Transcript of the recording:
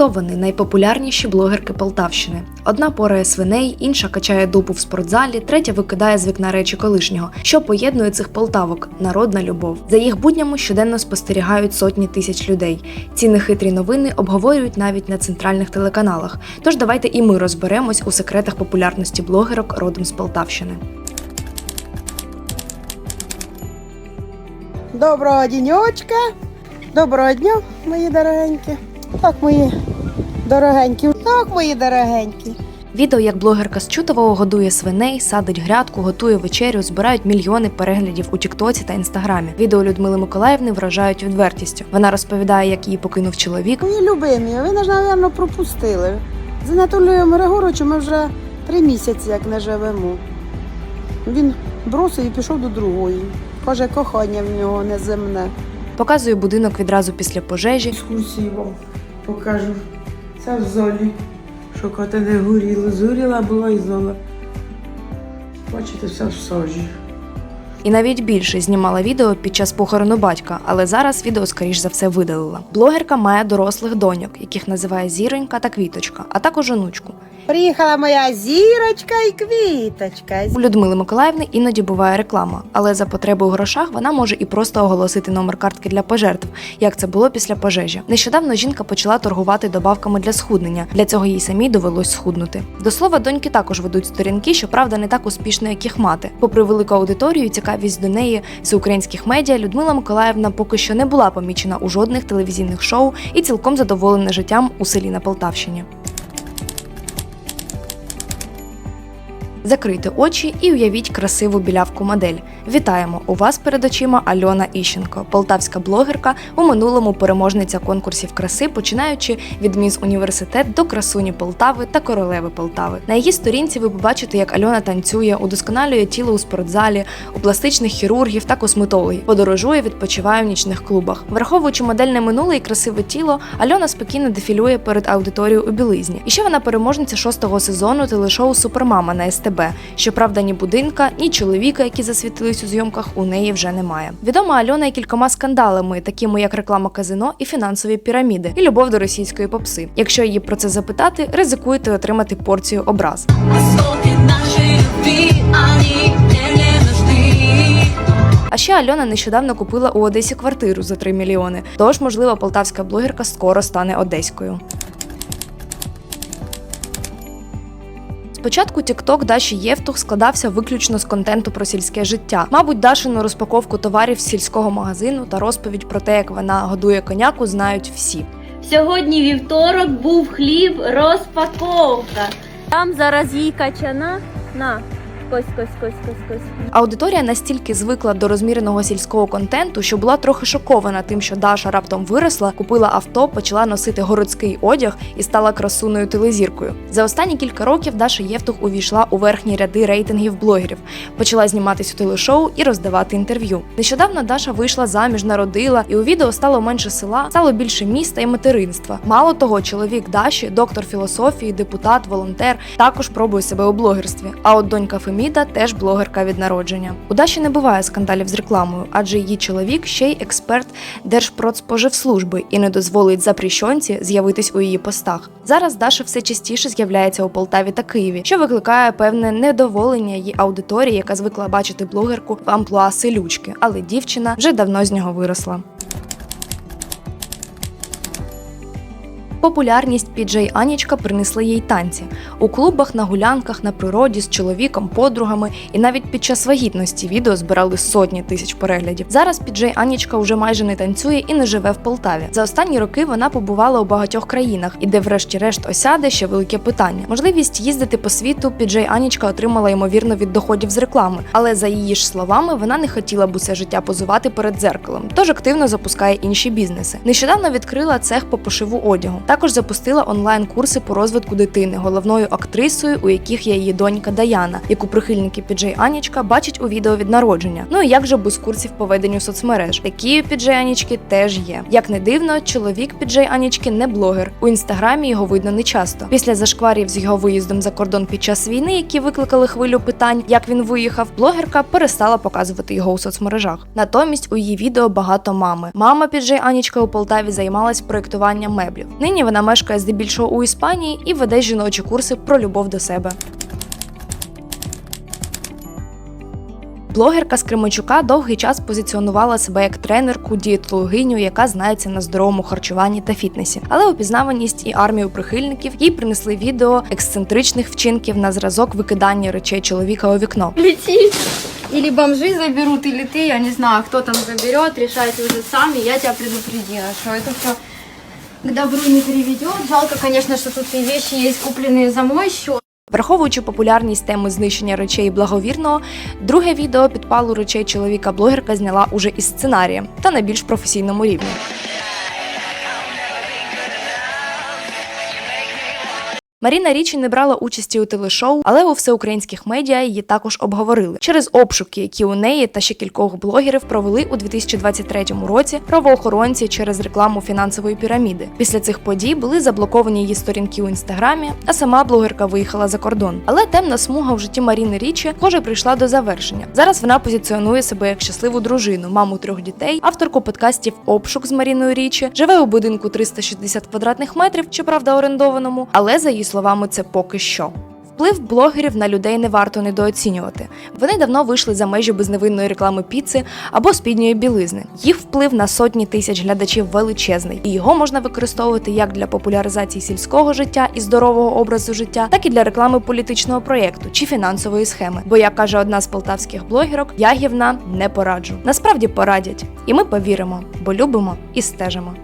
Хто вони найпопулярніші блогерки Полтавщини? Одна порає свиней, інша качає дупу в спортзалі, третя викидає з вікна речі колишнього. Що поєднує цих полтавок? Народна любов. За їх буднями щоденно спостерігають сотні тисяч людей. Ці нехитрі новини обговорюють навіть на центральних телеканалах. Тож давайте і ми розберемось у секретах популярності блогерок родом з Полтавщини. Доброго діньочка, доброго дня, мої дорогенькі. Так, мої дорогенькі, так, мої дорогенькі. Відео, як блогерка з Чутового годує свиней, садить грядку, готує вечерю, збирають мільйони переглядів у Тіктоці та Інстаграмі. Відео Людмили Миколаївни вражають відвертістю. Вона розповідає, як її покинув чоловік, Мої любимі, ви нас, мабуть, пропустили. З Анатолієм Григоровичем ми вже три місяці як не живемо. Він бросив і пішов до другої. Каже, кохання в нього неземне. показує будинок відразу після пожежі, екскурсії вам покажу. Це в золі. Що кота не горіло. Згоріла була і зола. Бачите, все в сожі. І навіть більше знімала відео під час похорону батька, але зараз відео скоріш за все видалила. Блогерка має дорослих доньок, яких називає зіронька та квіточка, а також онучку. Приїхала моя зірочка і квіточка. У Людмили Миколаївни іноді буває реклама, але за потреби у грошах вона може і просто оголосити номер картки для пожертв, як це було після пожежі. Нещодавно жінка почала торгувати добавками для схуднення. Для цього їй самій довелось схуднути. До слова, доньки також ведуть сторінки, що правда не так успішно, як їх мати. Попри велику аудиторію, і цікавість до неї всеукраїнських медіа, Людмила Миколаївна поки що не була помічена у жодних телевізійних шоу і цілком задоволена життям у селі на Полтавщині. Закрийте очі і уявіть красиву білявку модель. Вітаємо! У вас перед очима Альона Іщенко, полтавська блогерка, у минулому переможниця конкурсів краси, починаючи від міс університет до красуні Полтави та королеви Полтави. На її сторінці ви побачите, як Альона танцює, удосконалює тіло у спортзалі, у пластичних хірургів та косметологів, подорожує, відпочиває в нічних клубах. Враховуючи модельне минуле і красиве тіло, Альона спокійно дефілює перед аудиторією у білизні. І ще вона переможниця шостого сезону телешоу Супермама на СТБ. Щоправда, ні будинка, ні чоловіка, які засвітились у зйомках, у неї вже немає. Відома Альона і кількома скандалами, такими як реклама казино і фінансові піраміди, і любов до російської попси. Якщо її про це запитати, ризикуєте отримати порцію образ. А ще Альона нещодавно купила у Одесі квартиру за 3 мільйони. Тож, можливо, полтавська блогерка скоро стане одеською. Спочатку TikTok Даші Євтух складався виключно з контенту про сільське життя. Мабуть, Дашину розпаковку товарів з сільського магазину та розповідь про те, як вона годує коняку, знають всі. Сьогодні вівторок був хліб розпаковка. Там зараз їй качана. На, кось, кось, кось, кось, кось. Аудиторія настільки звикла до розміреного сільського контенту, що була трохи шокована тим, що Даша раптом виросла, купила авто, почала носити городський одяг і стала красуною телезіркою. За останні кілька років Даша Євтух увійшла у верхні ряди рейтингів блогерів, почала зніматись у телешоу і роздавати інтерв'ю. Нещодавно Даша вийшла заміж, народила, і у відео стало менше села, стало більше міста і материнства. Мало того, чоловік Даші, доктор філософії, депутат, волонтер, також пробує себе у блогерстві. А от донька Феміда теж блогерка від народження. У Даші не буває скандалів з рекламою, адже її чоловік ще й експерт Держпродспоживслужби і не дозволить запрещенці з'явитись у її постах. Зараз Даша все частіше з'являється у Полтаві та Києві, що викликає певне недоволення її аудиторії, яка звикла бачити блогерку в амплуа селючки, але дівчина вже давно з нього виросла. Популярність піджей Анічка принесла їй танці у клубах, на гулянках, на природі з чоловіком, подругами, і навіть під час вагітності відео збирали сотні тисяч переглядів. Зараз піджей Анічка вже майже не танцює і не живе в Полтаві. За останні роки вона побувала у багатьох країнах, і де, врешті-решт, осяде ще велике питання. Можливість їздити по світу піджей Анічка отримала ймовірно від доходів з реклами, але за її ж словами вона не хотіла б усе життя позувати перед дзеркалом, тож активно запускає інші бізнеси. Нещодавно відкрила цех по пошиву одягу. Також запустила онлайн-курси по розвитку дитини, головною актрисою, у яких є її донька Даяна, яку прихильники піджей Анічка бачать у відео від народження. Ну і як же без курсів по веденню соцмереж? Такі піджей Анічки теж є. Як не дивно, чоловік піджей Анічки не блогер. У інстаграмі його видно не часто. Після зашкварів з його виїздом за кордон під час війни, які викликали хвилю питань, як він виїхав, блогерка перестала показувати його у соцмережах. Натомість у її відео багато мами. Мама піджей Анічка у Полтаві займалась проєктуванням меблів. Нині Нині вона мешкає здебільшого у Іспанії і веде жіночі курси про любов до себе. Блогерка з Кременчука довгий час позиціонувала себе як тренерку, дієтологиню, яка знається на здоровому харчуванні та фітнесі. Але упізнаваність і армію прихильників їй принесли відео ексцентричних вчинків на зразок викидання речей чоловіка у вікно. летит. Или бомжи заберут, или ты, я не знаю, кто там заберет, решайте уже сами. Я тебя предупредила, что это все к добру не приведет. Жалко, конечно, что тут и вещи есть купленные за мой счет. Враховуючи популярність теми знищення речей благовірного, друге відео підпалу речей чоловіка блогерка зняла уже із сценарієм та на більш професійному рівні. Маріна Річі не брала участі у телешоу, але у всеукраїнських медіа її також обговорили через обшуки, які у неї та ще кількох блогерів провели у 2023 році правоохоронці через рекламу фінансової піраміди. Після цих подій були заблоковані її сторінки у інстаграмі, а сама блогерка виїхала за кордон. Але темна смуга в житті Маріни Річі, схоже, прийшла до завершення. Зараз вона позиціонує себе як щасливу дружину, маму трьох дітей, авторку подкастів Обшук з Маріною Річі, живе у будинку 360 квадратних метрів, щоправда, орендованому, але за її словами, це поки що. Вплив блогерів на людей не варто недооцінювати. Вони давно вийшли за межі безневинної реклами піци або спідньої білизни. Їх вплив на сотні тисяч глядачів величезний, і його можна використовувати як для популяризації сільського життя і здорового образу життя, так і для реклами політичного проєкту чи фінансової схеми. Бо як каже одна з полтавських блогерок, я гівна не пораджу. Насправді порадять, і ми повіримо, бо любимо і стежимо.